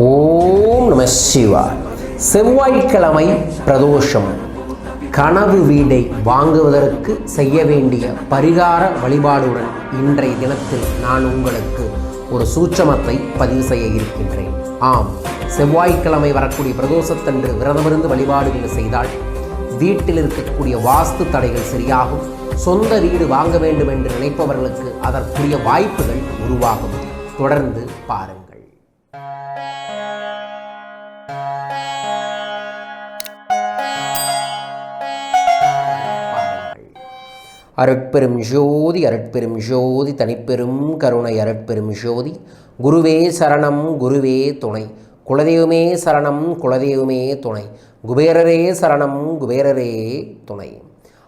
ஓம் நம சிவா செவ்வாய்க்கிழமை பிரதோஷம். கனவு வீடை வாங்குவதற்கு செய்ய வேண்டிய பரிகார வழிபாடுடன் இன்றைய தினத்தில் நான் உங்களுக்கு ஒரு சூட்சமத்தை பதிவு செய்ய இருக்கின்றேன். ஆம் செவ்வாய்க்கிழமை வரக்கூடிய பிரதோஷத்தன்று விரதமிருந்து வழிபாடுகள் செய்தால் வீட்டில் இருக்கக்கூடிய வாஸ்து தடைகள் சரியாகும். சொந்த வீடு வாங்க வேண்டும் என்று நினைப்பவர்களுக்கு அதற்குரிய வாய்ப்புகள் உருவாகும். தொடர்ந்து பாருங்கள். அருட்பெரும் ஜோதி அருட்பெரும் ஜோதி தனிப்பெரும் கருணை அருட்பெரும் ஜோதி. குருவே சரணம் குருவே துணை. குலதெய்வமே சரணம் குலதெய்வமே துணை. குபேரரே சரணம் குபேரரே துணை.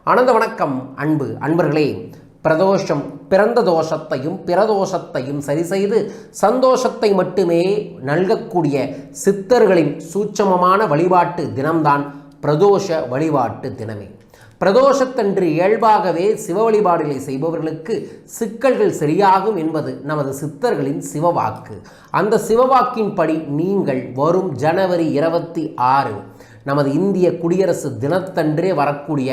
ஆனந்த வணக்கம் அன்பு அன்பர்களே. பிரதோஷம் பிறந்த தோஷத்தையும் பிரதோஷத்தையும் சரி செய்து சந்தோஷத்தை மட்டுமே நல்கக்கூடிய சித்தர்களின் சூட்சமமான வழிபாட்டு தினம்தான் பிரதோஷ வழிபாட்டு தினமே. பிரதோஷத்தன்று இயல்பாகவே சிவ வழிபாடுகளை செய்பவர்களுக்கு சிக்கல்கள் சரியாகும் என்பது நமது சித்தர்களின் சிவவாக்கு. அந்த சிவவாக்கின்படி நீங்கள் வரும் ஜனவரி இருபத்தி ஆறு நமது இந்திய குடியரசு தினத்தன்றே வரக்கூடிய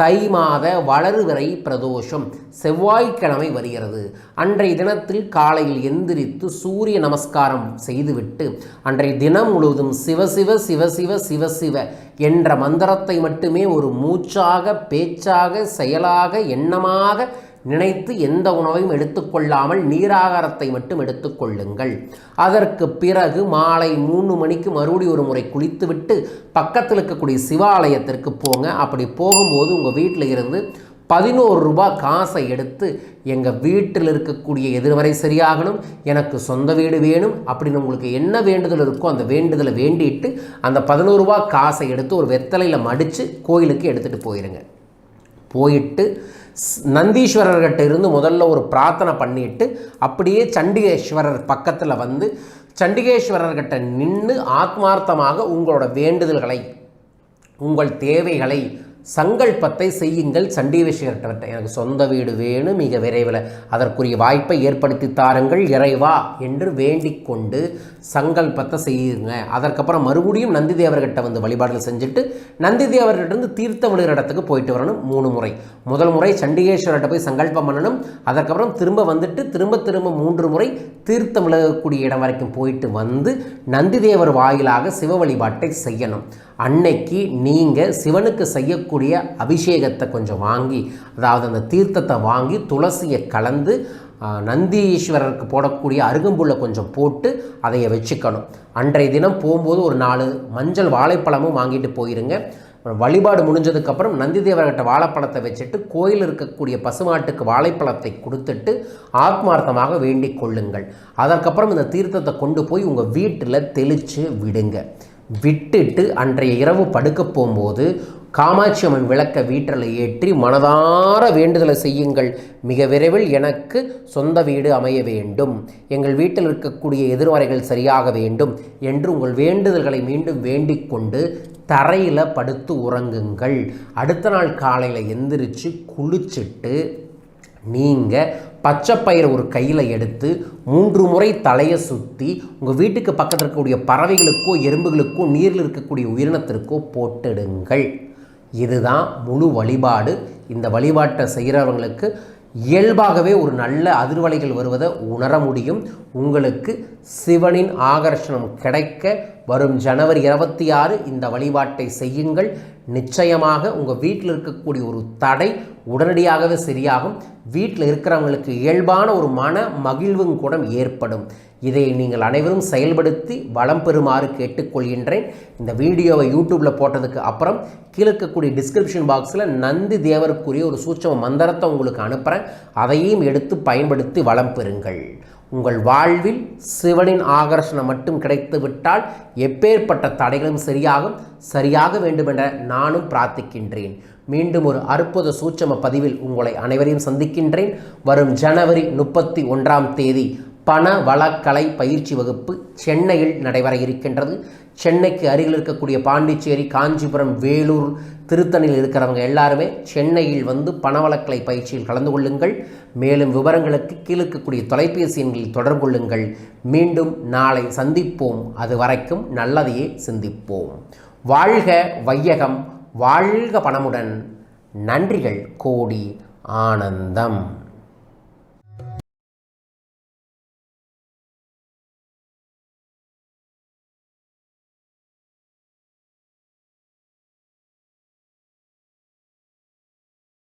தை மாத வளர்வரை பிரதோஷம். செவ்வாய்க்கிழமை வருகிறது. அன்றைய தினத்தில் காலையில் எந்திரித்து சூரிய நமஸ்காரம் செய்துவிட்டு அன்றைய தினம் முழுவதும் சிவசிவ சிவசிவ சிவசிவ என்ற மந்திரத்தை மட்டுமே ஒரு மூச்சாக பேச்சாக செயலாக எண்ணமாக நினைத்து எந்த உணவையும் எடுத்துக்கொள்ளாமல் நீராகாரத்தை மட்டும் எடுத்துக்கொள்ளுங்கள். அதற்கு பிறகு மாலை மூணு மணிக்கு மறுபடி ஒரு முறை குளித்துவிட்டு பக்கத்தில் இருக்கக்கூடிய சிவாலயத்திற்கு போங்க. அப்படி போகும்போது உங்கள் வீட்டில் இருந்து பதினோரு ரூபாய் காசை எடுத்து எங்கள் வீட்டில் இருக்கக்கூடிய எதிர்வரை சரியாகணும் எனக்கு சொந்த வீடு வேணும் அப்படின்னு உங்களுக்கு என்ன வேண்டுதல் இருக்கோ அந்த வேண்டுதலை வேண்டிட்டு அந்த பதினோரு ரூபாய் காசை எடுத்து ஒரு வெத்தலையில் மடித்து கோயிலுக்கு எடுத்துகிட்டு போயிடுங்க போயிட்டு நந்தீஸ்வரர்கிட்ட இருந்து முதல்ல ஒரு பிரார்த்தனை பண்ணிட்டு அப்படியே சண்டிகேஸ்வரர் பக்கத்தில் வந்து சண்டிகேஸ்வரர்கிட்ட நின்று ஆத்மார்த்தமாக உங்களோட வேண்டுதல்களை உங்கள் தேவைகளை சங்கல்பத்தை செய்யுங்கள் சண்டீவேஸ்வரர்கிட்ட எனக்கு சொந்த வீடு வேணும் மிக விரைவில் அதற்குரிய வாய்ப்பை ஏற்படுத்தி தாருங்கள் இறைவா என்று வேண்டிக் கொண்டு சங்கல்பத்தை செய்யுங்க. அதற்கப்புறம் மறுபடியும் நந்தி தேவர்கிட்ட வந்து வழிபாடுகள் செஞ்சுட்டு நந்தி தேவர்கிட்டருந்து தீர்த்த விழுகிற இடத்துக்கு போயிட்டு வரணும் மூணு முறை. முதல் முறை சண்டிகேஸ்வரர்கிட்ட போய் சங்கல்பம் பண்ணணும் அதற்கப்புறம் திரும்ப வந்துட்டு திரும்ப திரும்ப மூன்று முறை தீர்த்தம் விலகக்கூடிய இடம் வரைக்கும் போயிட்டு வந்து நந்திதேவர் வாயிலாக சிவ வழிபாட்டை செய்யணும். அன்னைக்கு நீங்கள் சிவனுக்கு செய்யக்கூடிய அபிஷேகத்தை கொஞ்சம் வாங்கி அதாவது அந்த தீர்த்தத்தை வாங்கி துளசியை கலந்து நந்தீஸ்வரருக்கு போடக்கூடிய அருகம்புல்லை கொஞ்சம் போட்டு அதைய வச்சுக்கணும். அன்றைய தினம் போகும்போது ஒரு நாலு மஞ்சள் வாழைப்பழமும் வாங்கிட்டு போயிருங்க. வழிபாடு முடிஞ்சதுக்கப்புறம் நந்திதேவர்கிட்ட வாழைப்பழத்தை வச்சுட்டு கோயில் இருக்கக்கூடிய பசுமாட்டுக்கு வாழைப்பழத்தை கொடுத்துட்டு ஆத்மார்த்தமாக வேண்டிக் கொள்ளுங்கள். அதற்கப்புறம் இந்த தீர்த்தத்தை கொண்டு போய் உங்கள் வீட்டில் தெளித்து விடுங்க. விட்டுட்டு அன்றைய இரவு படுக்க போகும்போது காமாட்சி அம்மன் விளக்க வீட்டில் ஏற்றி மனதார வேண்டுதலை செய்யுங்கள். மிக விரைவில் எனக்கு சொந்த வீடு அமைய வேண்டும். எங்கள் வீட்டில் இருக்கக்கூடிய எதிர்மறைகள் சரியாக வேண்டும் என்று உங்கள் வேண்டுதல்களை மீண்டும் வேண்டிக் கொண்டு தரையில் படுத்து உறங்குங்கள். அடுத்த நாள் காலையில் எந்திரிச்சு குளிச்சுட்டு நீங்கள் பச்சைப்பயிரை ஒரு கையில் எடுத்து மூன்று முறை தலையை சுற்றி உங்கள் வீட்டுக்கு பக்கத்தில் இருக்கக்கூடிய பறவைகளுக்கோ எறும்புகளுக்கோ நீரில் இருக்கக்கூடிய உயிரினத்திற்கோ போட்டுடுங்கள். இதுதான் முழு வழிபாடு. இந்த வழிபாட்டை செய்கிறவங்களுக்கு இயல்பாகவே ஒரு நல்ல அதிர்வலைகள் வருவதை உணர முடியும். உங்களுக்கு சிவனின் ஆகர்ஷணம் கிடைக்க வரும் ஜனவரி இருபத்தி ஆறு இந்த வழிபாட்டை செய்யுங்கள். நிச்சயமாக உங்கள் வீட்டில் இருக்கக்கூடிய ஒரு தடை உடனடியாகவே சரியாகும். வீட்டில் இருக்கிறவங்களுக்கு இயல்பான ஒரு மன மகிழ்வும் கூட ஏற்படும். இதை நீங்கள் அனைவரும் செயல்படுத்தி வளம் பெறுமாறு கேட்டுக்கொள்கின்றேன். இந்த வீடியோவை யூடியூப்பில் போட்டதுக்கு அப்புறம் கீழே இருக்கக்கூடிய டிஸ்கிரிப்ஷன் பாக்ஸில் நந்தி தேவருக்குரிய ஒரு சூட்சம மந்திரத்தை உங்களுக்கு அனுப்புகிறேன் அதையும் எடுத்து பயன்படுத்தி வளம் பெறுங்கள். உங்கள் வாழ்வில் சிவனின் ஆகர்ஷணம் மட்டும் கிடைத்து விட்டால் எப்பேற்பட்ட தடைகளும் சரியாகும் சரியாக வேண்டுமென நானும் பிரார்த்திக்கின்றேன். மீண்டும் ஒரு அற்புத சூட்சம பதிவில் உங்களை அனைவரையும் சந்திக்கின்றேன். வரும் ஜனவரி முப்பத்தி ஒன்றாம் தேதி பண வளக்கலை பயிற்சி வகுப்பு சென்னையில் நடைபெற இருக்கின்றது. சென்னைக்கு அருகில் இருக்கக்கூடிய பாண்டிச்சேரி காஞ்சிபுரம் வேலூர் திருத்தணியில் இருக்கிறவங்க எல்லாருமே சென்னையில் வந்து பணவளக்கலை பயிற்சியில் கலந்து கொள்ளுங்கள். மேலும் விவரங்களுக்கு கீழே இருக்கக்கூடிய தொலைபேசி எண்களில் தொடர்பு கொள்ளுங்கள். மீண்டும் நாளை சந்திப்போம். அது வரைக்கும் நல்லதையே சிந்திப்போம். வாழ்க வையகம் வாழ்க பணமுடன். நன்றிகள் கோடி ஆனந்தம்.